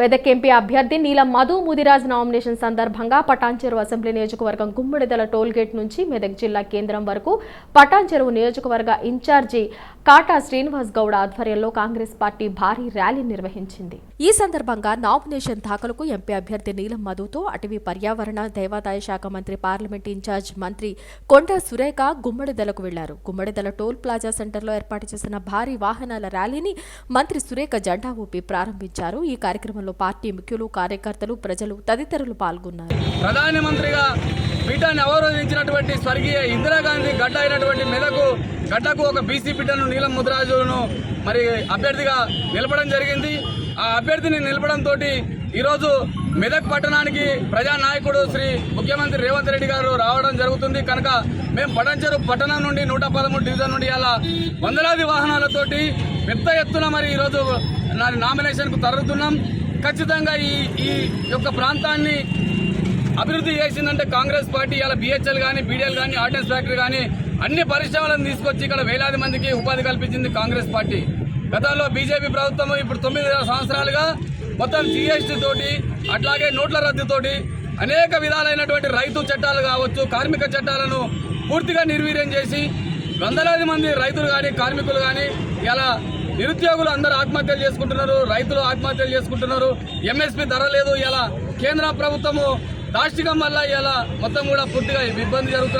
Medak MP అభ్యర్థి నీలం Madhu Mudiraj nomination సందర్భంగా పటాన్చెరువు అసెంబ్లీ నియోజకవర్గం గుమ్మడిదల టోల్గేట్ నుంచి మెదక్ జిల్లా కేంద్రం వరకు పటాన్చెరువు నియోజకవర్గ ఇన్ఛార్జి కాటా శ్రీనివాస్ గౌడ్ ఆధ్వర్యంలో కాంగ్రెస్ పార్టీ భారీ ర్యాలీ నిర్వహించింది. ఈ సందర్భంగా నామినేషన్ దాఖలకు ఎంపీ అభ్యర్థి నీలం మధుతో అటవీ పర్యావరణ దేవాదాయ శాఖ మంత్రి పార్లమెంట్ ఇన్ఛార్జ్ మంత్రి కొండ సురేఖ గుమ్మడిదలకు వెళ్ళారు. గుమ్మడిదల టోల్ ప్లాజా సెంటర్లో ఏర్పాటు చేసిన భారీ వాహనాల ర్యాలీని మంత్రి సురేఖ జెండా ఊపి ప్రారంభించారు. ఈ కార్యక్రమంలో పార్టీ ముఖ్యులు కార్యకర్తలు ప్రజలు తదితరులు పాల్గొన్నారు. ప్రధానమంత్రిగా పీఠాన్ని అవరోధించినటువంటి స్వర్గీయ ఇందిరాగాంధీ గడ్డ అయినటువంటి మెదకు గడ్డకు ఒక బీసీ పీఠను నీలం ముద్రాజును మరి అభ్యర్థిగా నిలపడం జరిగింది. ఆ అభ్యర్థిని నిలపడంతో ఈరోజు మెదక్ పట్టణానికి ప్రజానాయకుడు శ్రీ ముఖ్యమంత్రి రేవంత్ రెడ్డి గారు రావడం జరుగుతుంది. కనుక మేము పటంచెరు పట్టణం నుండి నూట పదమూడు డివిజన్ నుండి అలా వందలాది వాహనాలతోటి పెద్ద ఎత్తున మరి ఈరోజు నామినేషన్కు తరుగుతున్నాం ఖచ్చితంగా ఈ ఈ యొక్క ప్రాంతాన్ని అభివృద్ధి చేసిందంటే కాంగ్రెస్ పార్టీ ఇలా బిహెచ్ఎల్ కానీ బీడీఎల్ కానీ ఆర్డినెన్స్ ఫ్యాక్టరీ కానీ అన్ని పరిశ్రమలను తీసుకొచ్చి ఇక్కడ వేలాది మందికి ఉపాధి కల్పించింది కాంగ్రెస్ పార్టీ. గతంలో బీజేపీ ప్రభుత్వం ఇప్పుడు తొమ్మిది సంవత్సరాలుగా మొత్తం జీఎస్టీ తోటి అట్లాగే నోట్ల రద్దుతోటి అనేక విధాలైనటువంటి రైతు చట్టాలు కావచ్చు కార్మిక చట్టాలను పూర్తిగా నిర్వీర్యం చేసి వందలాది మంది రైతులు కానీ కార్మికులు కానీ ఇలా నిరుద్యోగులు అందరూ ఆత్మహత్యలు చేసుకుంటున్నారు రైతులు ఆత్మహత్యలు చేసుకుంటున్నారు. ఎంఎస్పీ ధర లేదు ఇలా కేంద్ర ప్రభుత్వము దాష్టికం వల్ల ఇలా మొత్తం కూడా పూర్తిగా ఇబ్బంది జరుగుతుంది